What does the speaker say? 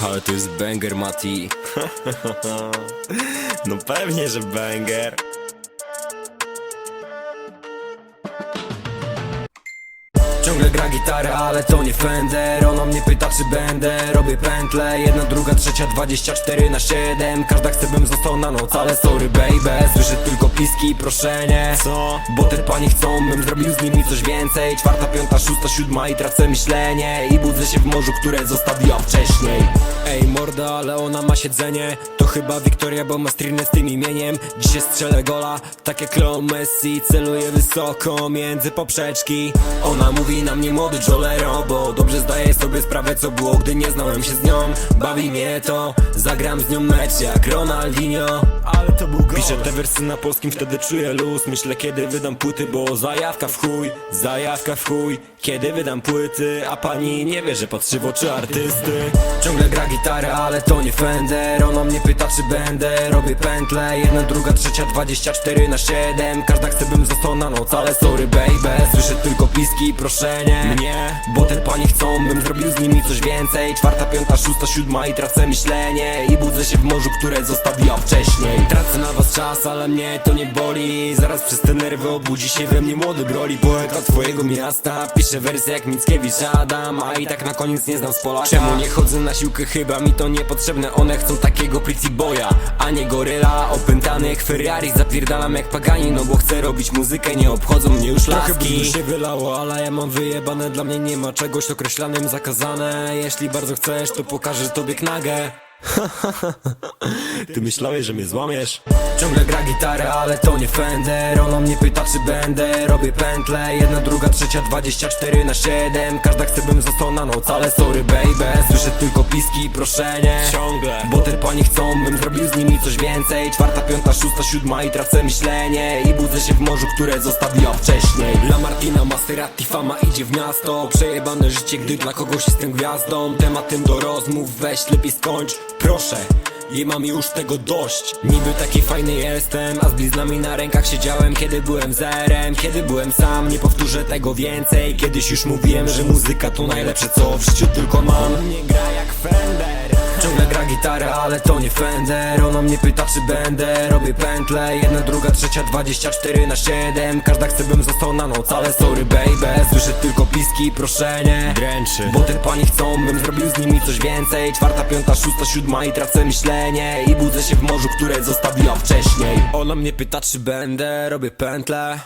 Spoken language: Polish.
Ale to jest banger, Mati. no pewnie, że banger. Ciągle gra gitarę, ale to nie Fender Ona mnie pyta czy będę, robię pętle Jedna, druga, trzecia, 24 na 7 Każda chce bym został na noc, ale sorry baby. Słyszę tylko piski i proszenie. Co? Bo te pani chcą, bym zrobił z nimi coś więcej. Czwarta, piąta, szósta, siódma i tracę myślenie. I budzę się w morzu, które zostawiła wcześniej Ale ona ma siedzenie. To chyba Wiktoria, bo ma strinę z tym imieniem. Dzisiaj strzelę gola, tak jak Leo Messi. Celuję wysoko między poprzeczki. Ona mówi na mnie młody Jolero Bo dobrze zdaję sobie sprawę co było, gdy nie znałem się z nią. Bawi mnie to, zagram z nią mecz jak Ronaldinho. Ale to był gol. Piszę te wersy na polskim, wtedy czuję luz. Myślę kiedy wydam płyty, bo zajawka w chuj Zajawka w chuj. Kiedy wydam płyty, a pani nie wie, że patrzy w oczy artysty. Ciągle gra gitarę, ale to nie Fender Ona mnie pyta czy będę, robię pętle Jedna, druga, trzecia, 24 na 7 Każda chce bym został na noc, ale sorry baby. Słyszę tylko piski i proszenie. Mnie, bo te pani chcą, bym zrobił z nimi coś więcej. Czwarta, piąta, szósta, siódma i tracę myślenie. I budzę się w morzu, które zostawiła wcześniej. Tracę na was czas, ale mnie to nie boli. Zaraz przez te nerwy obudzi się we mnie młody broli. Poeta twojego miasta, piszę wersy jak Mickiewicz Adam. A i tak na koniec nie znam z Polaka. Czemu nie chodzę na siłkę, chyba mi to niepotrzebne One chcą takiego pretty boya, a nie goryla. Opętanych Ferrari zapierdalam jak pagani No bo chcę robić muzykę, nie obchodzą mnie już laski. Trochę się wylało, ale ja mam wyjebane Dla mnie nie ma czegoś określanym zakazane. Jeśli bardzo chcesz, to pokażę tobie knagę ty myślałeś, że mnie złamiesz? Ciągle gra gitarę, ale to nie Fender. Ona mnie pyta czy będę, robię pętle Jedna, druga, trzecia, 24 na 7 Każda chce bym został na noc, ale sorry baby. Słyszę tylko piski i proszenie. Ciągle. Bo te pani chcą, bym zrobił z nimi coś więcej. Czwarta, piąta, szósta, siódma i tracę myślenie. I budzę się w morzu, które zostawiła wcześniej. La Martina, Maserati, fama idzie w miasto. Przejebane życie, gdy dla kogoś jestem gwiazdą. Tematem do rozmów, weź lepiej skończ Proszę i mam już tego dość. Niby taki fajny jestem A z bliznami na rękach siedziałem Kiedy byłem zerem Kiedy byłem sam. Nie powtórzę tego więcej. Kiedyś już mówiłem, że muzyka to najlepsze co w życiu tylko mam. Nie gra jak Fender Ciągle gra gitarę, ale to nie Fender. Ona mnie pyta czy będę, robię pętle Jedna, druga, trzecia, 24 na 7 Każda chce bym został na noc, ale sorry baby. Słyszę tylko piski i proszenie. Dręczy. Bo te pani chcą, bym zrobił z nimi coś więcej. Czwarta, piąta, szósta, siódma i tracę myślenie. I budzę się w morzu, które zostawiła wcześniej. Ona mnie pyta czy będę, robię pętle